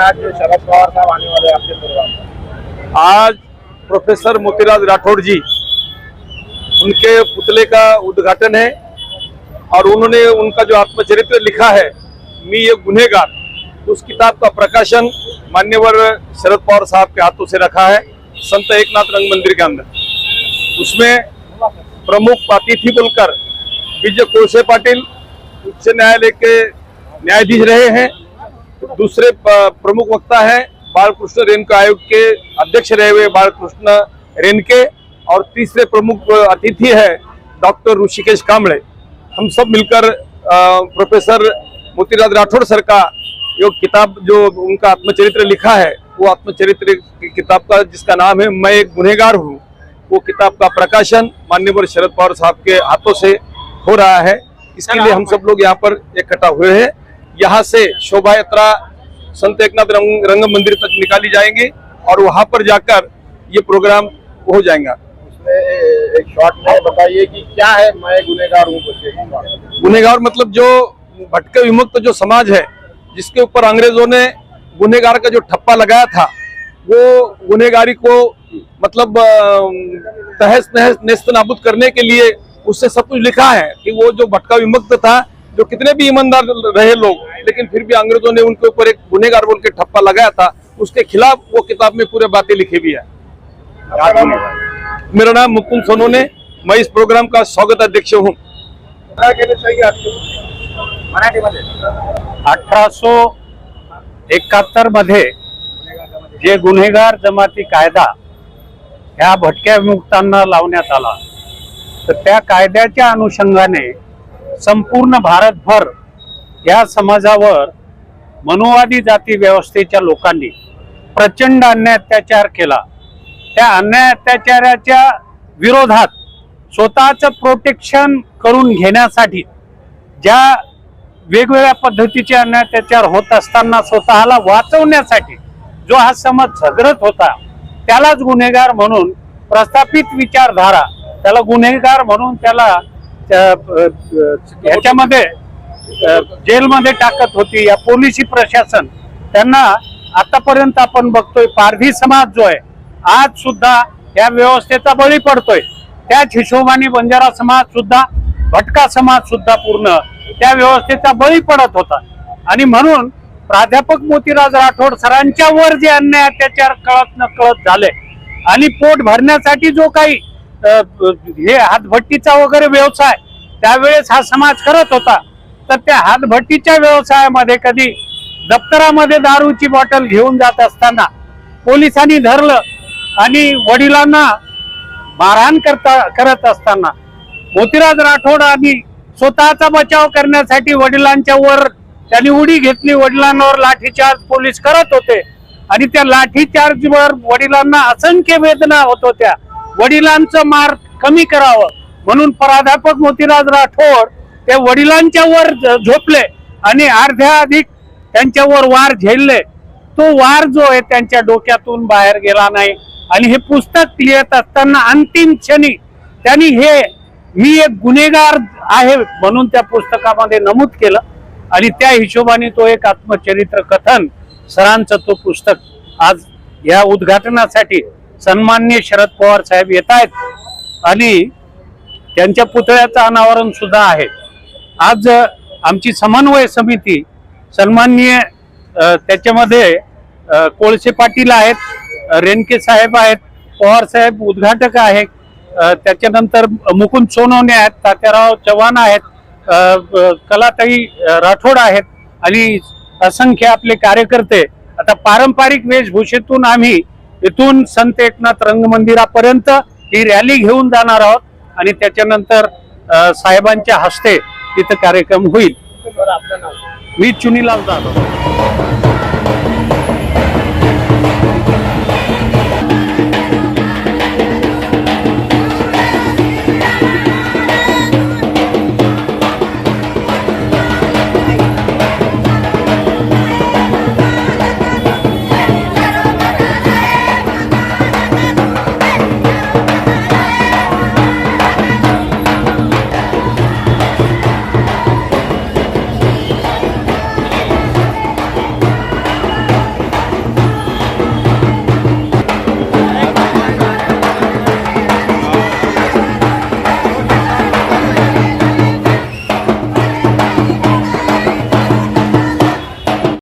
आज जो शरद पवार साहब आने वाले आपके प्रोग्राम आज प्रोफेसर मोतीलाल राठौड़ जी, उनके पुतले का उद्घाटन है और उन्होंने उनका जो आत्मचरित्र लिखा है, मी ये गुनहगार। उस किताब का प्रकाशन मान्यवर शरद पवार साहब के हाथों से रखा है, संत एकनाथ रंग मंदिर के अंदर। उसमें प्रमुख अतिथि बोलकर विजय कोळसे पाटिल उच्च न्यायालय के न्यायाधीश रहे हैं। दूसरे प्रमुख वक्ता है बालकृष्ण रेणुका आयोग के अध्यक्ष रहे हुए बालकृष्ण रेणके और तीसरे प्रमुख अतिथि है डॉक्टर ऋषिकेश कामड़े हम सब मिलकर प्रोफेसर मोतीराज राठौड़ सर का जो किताब जो उनका आत्मचरित्र लिखा है वो आत्मचरित्र की किताब का जिसका नाम है मैं एक गुनहगार हूँ। वो किताब का प्रकाशन मान्यवर शरद पवार साहब के हाथों से हो रहा है। इसके लिए हम सब लोग यहाँ पर इकट्ठा हुए हैं। यहाँ से शोभा यात्रा संत एकनाथ रंग, रंग मंदिर तक निकाली जाएँगे और वहाँ पर जाकर ये प्रोग्राम हो जाएगा। एक शॉर्ट में बताइए कि क्या है मैं गुनेगार हूँ गुनेगार मतलब जो भटके विमुक्त जो समाज है जिसके ऊपर अंग्रेज़ों ने गुनेगार का जो ठप्पा लगाया था, वो गुनेगारी को मतलब तहस नहस नेस्त नाबूद करने के लिए उससे सब कुछ लिखा है कि वो जो भटका विमुक्त था, जो कितने भी ईमानदार रहे लोग, लेकिन फिर भी अंग्रेज़ों ने उनके ऊपर एक गुनेगार बोल के ठप्पा लगाया था, उसके खिलाफ वो किताब में पूरे बातें लिखी भी है। मेरा नाम मुकुंद सोनोने, मैं इस प्रोग्राम का स्वागत अध्यक्ष हूँ। काय केलं चाहिए आपको मराठीमध्ये? अठराशे एकाहत्तरमध्ये जे गुन्हेगार जमाती कायदा ह्या भटक्या विमुक्तांना लावण्यात आला. तर त्या कायद्याच्या अनुषंगाने संपूर्ण भारतभर या समाजावर मनुवादी जाती व्यवस्थेच्या लोकांनी प्रचंड अन्याय अत्याचार केला. त्या अन्याय अत्याचाराच्या विरोधात स्वतःचं प्रोटेक्शन करून घेण्यासाठी ज्या वेगवेगळ्या पद्धतीचे अन्याय होत असताना स्वतःला वाचवण्यासाठी जो हा समाज झगडत होता त्यालाच गुन्हेगार म्हणून प्रस्थापित विचारधारा त्याला गुन्हेगार म्हणून त्याला त्या, ह्याच्यामध्ये जेलमध्ये टाकत होती. या पोलिसी प्रशासन त्यांना आतापर्यंत आपण बघतोय पारधी समाज जो आहे आज सुद्धा या व्यवस्थेचा बळी पडतोय. त्याच हिशोबाने बंजारा समाज सुद्धा भटका समाज सुद्धा पूर्ण त्या व्यवस्थेचा बळी पडत होता. आणि म्हणून प्राध्यापक मोतीराज राठोड सरांच्या वर जे अन्याय अत्याचार कळत न कळत झाले. आणि पोट भरण्यासाठी जो काही हे हातभट्टीचा वगैरे व्यवसाय त्यावेळेस हा समाज करत होता. तर त्या हातभट्टीच्या व्यवसायामध्ये कधी दप्तरामध्ये दारूची बॉटल घेऊन जात असताना पोलिसांनी धरलं आणि वडिलांना मारहाण करता करत असताना मोतीराज राठोड आणि स्वतःचा बचाव करण्यासाठी वडिलांच्या वर त्यांनी उडी घेतली वडिलांवर लाठीचार्ज पोलीस करत होते. आणि त्या लाठीचार्ज वर वडिलांना असंख्य वेदना होत होत्या. वडिलांचं मार कमी करावं म्हणून प्राध्यापक मोतीराज राठोड ते वडिलांच्या वर झ- झोपले आणि अर्ध्या अधिक त्यांच्यावर वार झेलले. तो वार जो आहे त्यांच्या डोक्यातून बाहेर गेला नाही. आणि हे पुस्तक लिहित असताना अंतिम क्षणी त्यांनी हे मी एक गुन्हेगार आहे म्हणून त्या पुस्तकामध्ये नमूद केलं. आणि त्या हिशोबाने तो एक आत्मचरित्र कथन सरांचं तो पुस्तक आज या उद्घाटनासाठी सन्मान्य शरद पवार साहेब येत आहेत. आणि त्यांच्या पुतळ्याचं अनावरण सुद्धा आहे. आज आमची समन्वय समिती सन्माननीय त्याच्यामध्ये कोळसे पाटील आहेत रेणके साहेब आहेत पवार साहेब उद्घाटक आहेत त्याच्यानंतर मुकुंद सोनवणे आहेत तात्याराव चव्हाण आहेत कलाताई राठोड आहेत आणि असंख्य आपले कार्यकर्ते. आता पारंपरिक वेशभूषेतून आम्ही इथून संत एकनाथ रंगमंदिरापर्यंत ही रॅली घेऊन जाणार आहोत आणि त्याच्यानंतर साहेबांच्या हस्ते तिथं कार्यक्रम होईल. मी चुनीलाल जाधव.